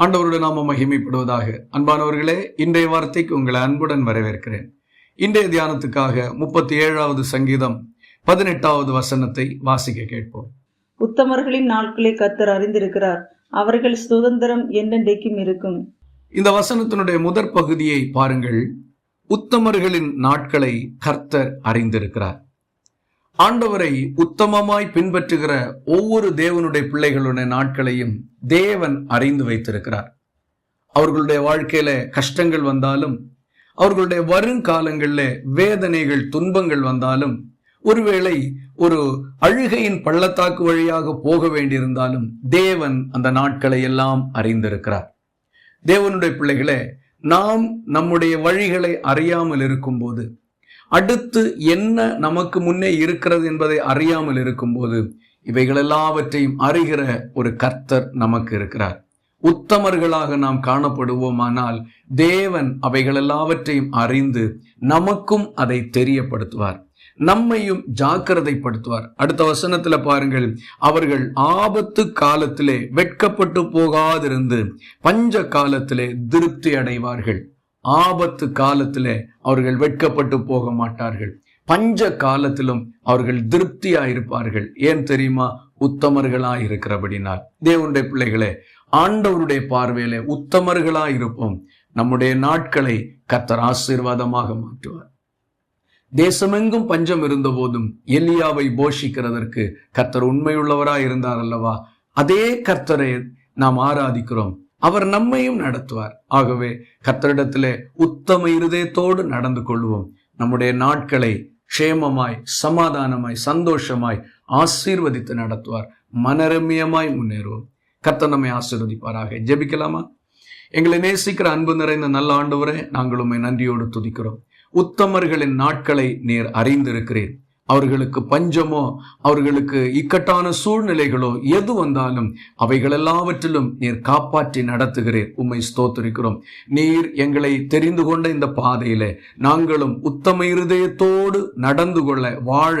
ஆண்டவருடைய நாம மகிமைப்படுவதாக. அன்பானவர்களே இன்றைய வார்த்தைக்கு உங்களை அன்புடன் வரவேற்கிறேன். இன்றைய தியானத்துக்காக முப்பத்தி ஏழாவது சங்கீதம் பதினெட்டாவது வசனத்தை வாசிக்க கேட்போம். உத்தமர்களின் நாட்களை கத்தர் அறிந்திருக்கிறார். அவர்கள் சுதந்திரம் என்றென்றைக்கும் இருக்கும். இந்த வசனத்தினுடைய முதற் பகுதியை பாருங்கள். உத்தமர்களின் நாட்களை கர்த்தர் அறிந்திருக்கிறார். ஆண்டவரை உத்தமமாய் பின்பற்றுகிற ஒவ்வொரு தேவனுடைய பிள்ளைகளுடைய நாட்களையும் தேவன் அறிந்து வைத்திருக்கிறார். அவர்களுடைய வாழ்க்கையில கஷ்டங்கள் வந்தாலும் அவர்களுடைய வருங்காலங்களில் வேதனைகள் துன்பங்கள் வந்தாலும் ஒருவேளை ஒரு அழுகையின் பள்ளத்தாக்கு வழியாக போக வேண்டியிருந்தாலும் தேவன் அந்த நாட்களை எல்லாம் அறிந்திருக்கிறார். தேவனுடைய பிள்ளைகளே நாம் நம்முடைய வழிகளை அறியாமல் இருக்கும்போது அடுத்து என்ன நமக்கு முன்னே இருக்கிறது என்பதை அறியாமல் இருக்கும்போது இவைகள் எல்லாவற்றையும் அறிகிற ஒரு கர்த்தர் நமக்கு இருக்கிறார். உத்தமர்களாக நாம் காணப்படுவோமானால் தேவன் அவைகள் எல்லாவற்றையும் அறிந்து நமக்கும் அதை தெரியப்படுத்துவார். நம்மையும் ஜாக்கிரதைப்படுத்துவார். அடுத்த வசனத்துல பாருங்கள் அவர்கள் ஆபத்து காலத்திலே வெட்கப்பட்டு போகாதிருந்து பஞ்ச காலத்திலே திருப்தி அடைவார்கள் ஆபத்து காலத்திலே அவர்கள் வெட்கப்பட்டு போக மாட்டார்கள். பஞ்ச காலத்திலும் அவர்கள் திருப்தியா இருப்பார்கள் ஏன் தெரியுமா? உத்தமர்களா இருக்கிறபடினால் தேவனுடைய பிள்ளைகளே ஆண்டவருடைய பார்வையிலே உத்தமர்களா இருப்போம் நம்முடைய நாட்களை கத்தர் ஆசீர்வாதமாக மாற்றுவார். தேசமெங்கும் பஞ்சம் இருந்த போதும் எலியாவை போஷிக்கிறதற்கு கத்தர் உண்மையுள்ளவரா இருந்தார் அல்லவா? அதே கர்த்தரை நாம் ஆராதிக்கிறோம். அவர் நம்மையும் நடத்துவார். ஆகவே கத்தரிடத்திலே உத்தம இருதயத்தோடு நடந்து கொள்வோம். நம்முடைய நாட்களை க்ஷேமமாய் சமாதானமாய் சந்தோஷமாய் ஆசீர்வதித்து நடத்துவார். மனரம்யமாய் முன்னேறுவோம். கத்த நம்மை ஆசீர்வதிப்பாராக. ஜெபிக்கலாமா? எங்களை நேசிக்கிற அன்பு நிறைந்த நல்ல ஆண்டவரே நாங்கள் உண்மை நன்றியோடு துதிக்கிறோம். உத்தமர்களின் நாட்களை நீர் அறிந்திருக்கிறேன் அவர்களுக்கு பஞ்சமோ அவர்களுக்கு இக்கட்டான சூழ்நிலைகளோ எது வந்தாலும் அவைகள் எல்லாவற்றிலும் நீர் காப்பாற்றி நடத்துகிறீர். உம்மை ஸ்தோத்திருக்கிறோம். நீர் எங்களை தெரிந்து கொண்ட இந்த பாதையில நாங்களும் உத்தம இருதயத்தோடு நடந்து கொள்ள வாழ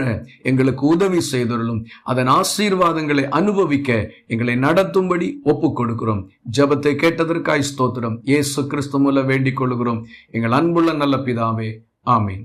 எங்களுக்கு உதவி செய்தருளும். அதன் ஆசீர்வாதங்களை அனுபவிக்க எங்களை நடத்தும்படி ஒப்புக் கொடுக்கிறோம். ஜபத்தை கேட்டதற்காய் ஸ்தோத்திரம். இயேசு கிறிஸ்து மூலம் வேண்டிக் கொள்கிறோம். எங்கள் அன்புள்ள நல்ல பிதாவே ஆமீன்.